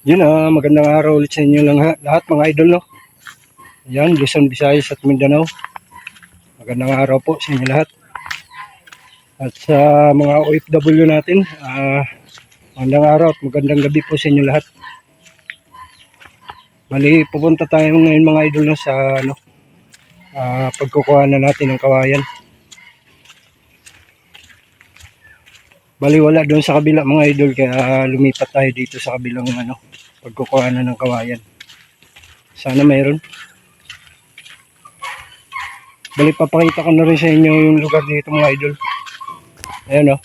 Yun ah, magandang araw ulit sa inyo lang ha- lahat mga idol no. Yan, Luzon, Visayas at Mindanao. Magandang araw po sa inyo lahat. At sa mga OFW natin, ah, magandang araw at magandang gabi po sa inyo lahat. Bali, pupunta tayo ngayon mga idol no, sa ano, ah, pagkukuha na natin ng kawayan. Bali wala doon sa kabila mga idol kaya lumipat tayo dito sa kabilang ano pagkukuha na ng kawayan. Sana mayroon. Bali papakita ko na rin sa inyo yung lugar dito mga idol. Ayan o.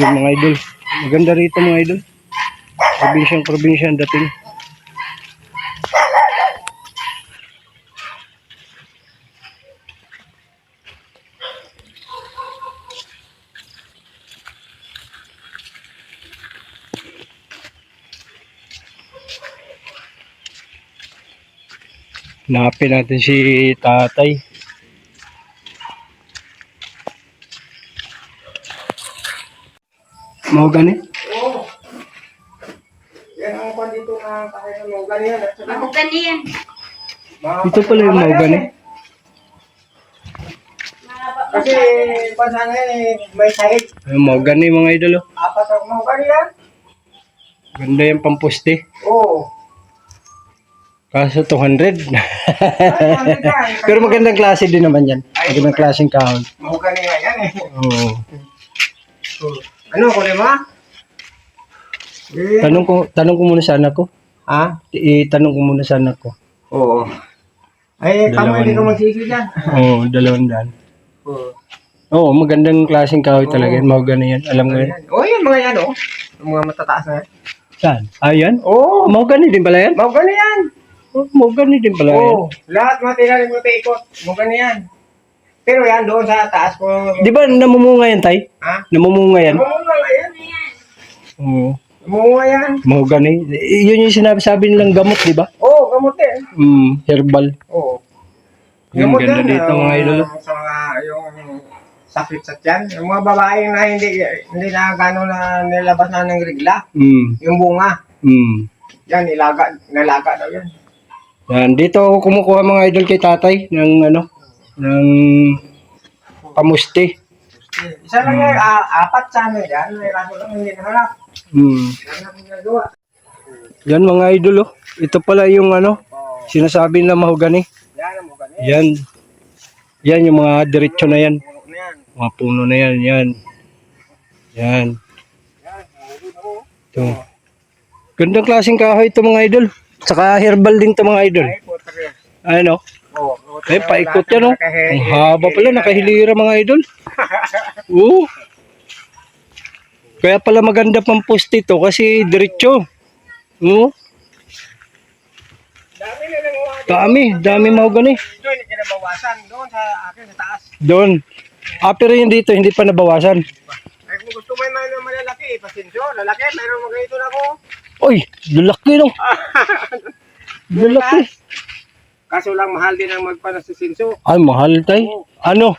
Yung mga idol. Maganda rito mga idol. Probinsyang probinsya ang dating. Hanapin natin si tatay. Mau gani? Yan ang kwan dito na kahit ano, ganyan. At saka, Ako ganyan. mga Ito pala yung mau gani. Kasi, kwan sana yan eh, may sahig. Ay, mau gani mga idol. oh. Apat ang mga ganyan. Ganda yung pampuste. Oo. Kaso 200. Ay, ano yan? Pero magandang klase din naman yan. Magandang klaseng kahon. Mga ganyan yan eh. Oo. Ano, kunin mo? Eh, Tanong ko, tanong ko muna sa anak ko. ha? Itanong ko muna sa anak ko. Oo. Ay, tama, Dalawan. hindi ka magsisi dyan. Oo, dalawang daan. Oo. Oo, magandang klaseng kahoy talaga yan. Mahogany yan. Alam mo yan. Oh, yan, mga yan, oh. Yung mga matataas na yan. Saan? Ah, yan? Oo. Mahogany din pala yan? Mga ganyan. Oh, mahogany din pala yan. Oo. Lahat mga tinalim mo ikot. Mga ganyan. Pero yan, doon sa taas ko. Di ba namumunga yan, tay? Ha? Namumunga yan? Mamunga nga yan. Oo. Mamunga yan. Mahogany. Y- Yun yung sinabi-sabi nilang gamot, di ba? Oo, gamot eh. Mm, herbal. Oo. Yung ganda dito, ah, mga idol. Sa mga, yung sakit sa tiyan. Yung mga babae na hindi, hindi na gano'n na nilabas na ng rigla. Mm, Yung bunga. mm. Yan, nilaga, nilaga daw yan. Yan, dito ako kumukuha mga idol kay tatay ng ano, ng pamusti. Isa lang yan, ah, apat sa amin yan. May raso lang hindi nahanap. Mm. Yan ang ginagawa. Yan mga idol oh. Ito pala yung ano, sinasabi na mahogany. Yan ang mga ganyan. Yan. Yan yung mga diretso na yan. Na yan. Mga puno na yan, yan. Yan. Yan, mahulog ako. Ito. Gandang klaseng kahoy ito mga idol. Saka herbal din to mga idol. Ay. Ano? Oo. Eh, paikot yan oh. Ang haba pala, nakahilira mga idol. Oo. Kaya pala maganda pang poste ito kasi diretso. Oo. Dami na lang Dami, dami mahogany. Doon, hindi kinabawasan. Doon sa akin, sa taas. Doon. Ah, pero yung dito, hindi pa nabawasan. Ay, kung gusto mo yung malalaki, pasensyo. Lalaki, mayroon mga ganito na ako. Uy, lalaki no. Lalaki. Kaso lang, mahal din ang magpanasisinso. Ay, mahal tay. Ano?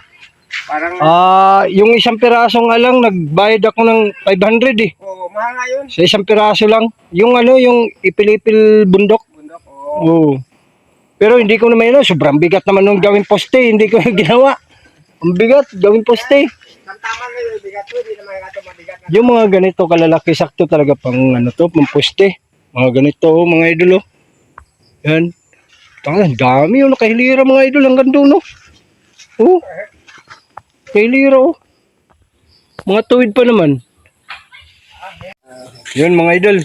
Parang, Ah, yung isang pirasong alang, nagbayad ako ng 500 eh. oo, mahal nga yun. Sa isang piraso lang. Yung ano, yung ipilipil bundok. Bundok, oo. Oo. Pero hindi ko naman yun, sobrang bigat naman nung gawing poste, hindi ko ginawa. Ang bigat, gawing poste. Tama nga yung bigat ko, hindi naman ito mabigat na. Yung mga ganito kalalaki, sakto talaga pang ano to, pang poste. Mga ganito, oh, mga idol, oh. Yan. Tanga, ang dami, oh, nakahilira mga idol, hanggang doon, oh. Oh. Kahilira, oh. Mga tuwid pa naman. Yun, mga idol.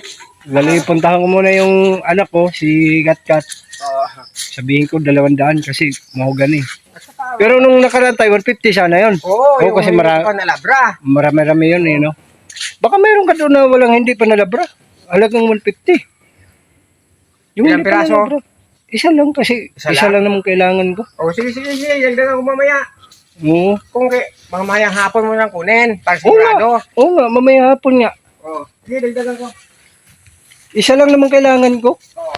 Lali, puntahan ko muna yung anak ko, si Gat Gat. Oo. Sabihin ko, dalawang daan kasi mahogani. Pero nung nakaraan tayo, 150 sana yun. Oo, yung kasi mara- pa nalabra. Marami-rami yun, eh, no? Baka meron ka doon na walang hindi pa nalabra. Halagang 150. Ilang hindi pa piraso? nalabra. Isa lang kasi. Isa Isa, lang? lang naman kailangan ko. Oo, sige, sige, sige, dagdagan ko mamaya. Oo. Kung kay, mamayang hapon mo nang kunin, para Oo nga. sigurado. Oo nga, mamaya hapon nga. Oo, sige, dagdagan ko. Isa lang naman kailangan ko. Oo.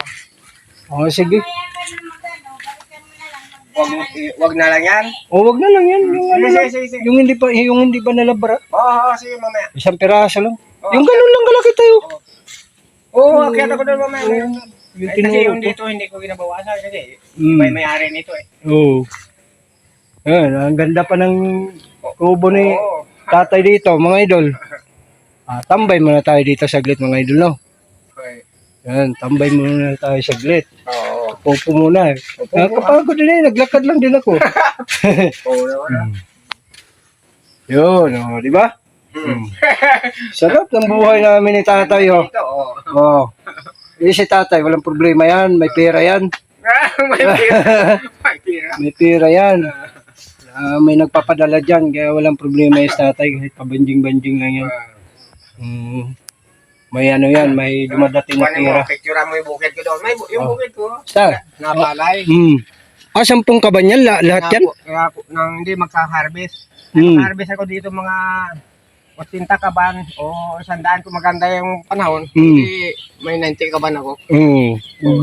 Oo, sige. Kaya wag, wag na lang yan. O wag na lang yan. Yung, ano Sige, lang, sige, sige. yung hindi pa yung hindi pa nalabra. Oo, oh, sige mamaya. Isang piraso lang. Oo. Yung ganun lang kalaki tayo. Oo, oh, kaya ako doon mamaya. Yung Ay, kasi tinuro yung ko. dito, hindi ko ginabawasan kasi Mm. may may-ari nito eh. Oo. Ayan, ang ganda pa ng kubo ni Oo. tatay dito, mga idol. Ah, tambay muna tayo dito saglit, mga idol, no? Yan, tambay muna tayo saglit. Oo. Pupo muna. Nakakapagod din eh, naglakad lang din ako. Oo naman. Yun, oh, di ba? Hmm. Sarap ng buhay namin ni tatay, oh. Oo. Oh. Eh, si tatay, walang problema yan. May pera yan. may pira. May pera yan. Ah, may nagpapadala dyan, kaya walang problema yung tatay. Kahit pabanjing-banjing lang yan. Mm. May ano yan, may dumadating na pera. picture mo yung bukid ko doon. May bu- yung Oh. bukid ko. Star? Napalay. Hmm. Ah, sampung ka ba niyan? La- lahat yan? Kaya, kaya ako- nang hindi magka-harvest. Hmm. Harvest ako dito mga 80 kaban o sandaan kung maganda yung panahon. Hmm. Hindi may 90 kaban ako. Oo.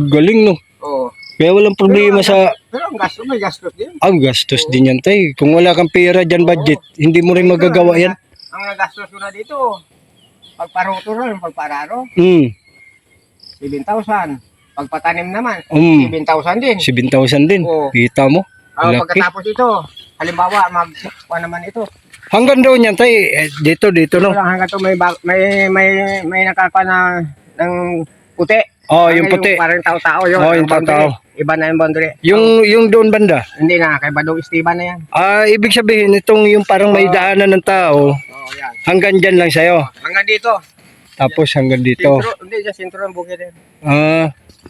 Galing, no? Oo. Kaya walang problema sa... Pero ang gasto, may gastos din. Ang gastos din yan, tay. Kung wala kang pera dyan, budget, hindi mo rin magagawa yan. Ang nagastos ko na dito, pagparuto rin, pagpararo, Hmm. 7,000. Pagpatanim naman, Um, 7,000 din. 7,000 din. Oo. Kita mo? Ah, Laki. pagkatapos ito, halimbawa, mag naman ito. Hanggang doon yan, tay. Eh, dito, dito, no? Hanggang to may, bag- may, may, may nakaka na ng puti. Oh, yung Hanggang puti. Parang tao-tao yun. Oh, yung tao-tao. Iba na yung boundary. Yung, yung doon banda. Hindi na, kay Badong Esteban na yan. Ah, ibig sabihin, itong yung parang may daanan ng tao, Oo, yan. hanggang dyan lang sa'yo. Hanggang dito. Tapos hanggang dito. Sintro, hindi dyan, sintro ng bukid yan. Ah,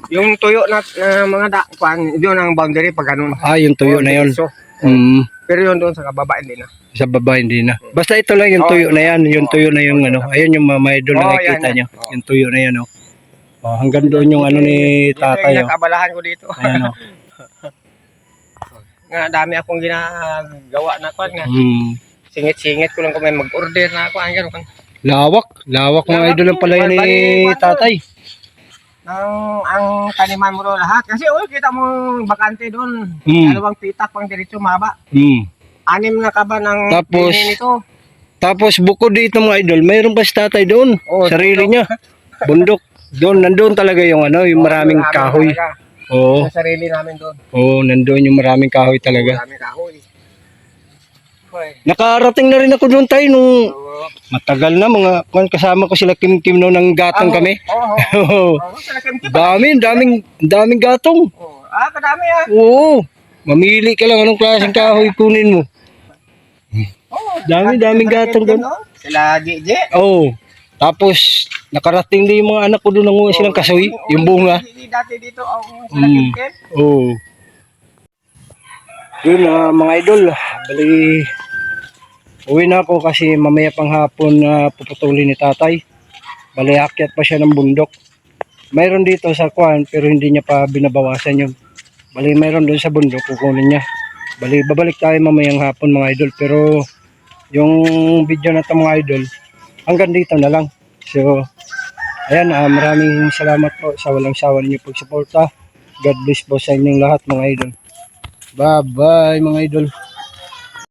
Yung tuyo na, na mga da, kwan, yun ang boundary pag ganun. ah, yung tuyo na yun. So, Hmm. pero yun doon sa kababa, hindi na. Sa baba hindi na. Basta ito lang yung Oh, tuyo na yan. Yung tuyo na yung ano. Ayun yung mamay doon Oh, nakikita yan, nyo. Oh. Yung tuyo na yan. Oh. Oh, hanggang doon yung ano ni tatay. yung Oh. nakabalahan ko dito. Ayan, oh. nga, dami akong ginagawa na kwan nga. Hmm. Singit-singit ko lang kung may mag-order na ako. Ang ganun. Lawak. Lawak mga idol ang po. pala yun ni tatay. ang ang taniman mo doon lahat. Kasi oh, kita mo bakante doon. Hmm. Dalawang pitak pang diretso maba. Hmm. Anim na kaba ng Tapos, nito. Tapos bukod dito mga idol, mayroon pa si tatay doon. Oh, Sarili niya. Bundok. Doon, nandoon talaga yung ano, yung maraming Marami kahoy. talaga. Oo. Sa sarili namin doon. Oo, nandoon yung maraming kahoy talaga. Maraming kahoy. Hoy. Nakarating na rin ako doon tayo nung Oo. matagal na mga kung kasama ko sila Kim Kim noon ng gatong kami. Oo. Oo. Oo, sa pa. Dami, daming daming gatong. Oo. Ah, kadami ah. Oo. Mamili ka lang anong klaseng kahoy kunin mo. Oo. Dami, daming gatong doon. no? Sila DJ. Oo. Tapos nakarating din yung mga anak ko doon ng silang kasoy, yung bunga. Dati dito ang sila Mm. Oo. Yun ah, mga idol, bali uwi na ako kasi mamaya pang hapon na puputulin ni tatay. Bali akyat pa siya ng bundok. Mayroon dito sa kwan pero hindi niya pa binabawasan yun. Bali mayroon doon sa bundok kukunin niya. Bali babalik tayo mamayang hapon mga idol pero yung video na to mga idol hanggang dito na lang. So ayan ah, maraming salamat po sa walang sawa ninyo pagsuporta. God bless po sa inyong lahat mga idol. Bye bye mga idol.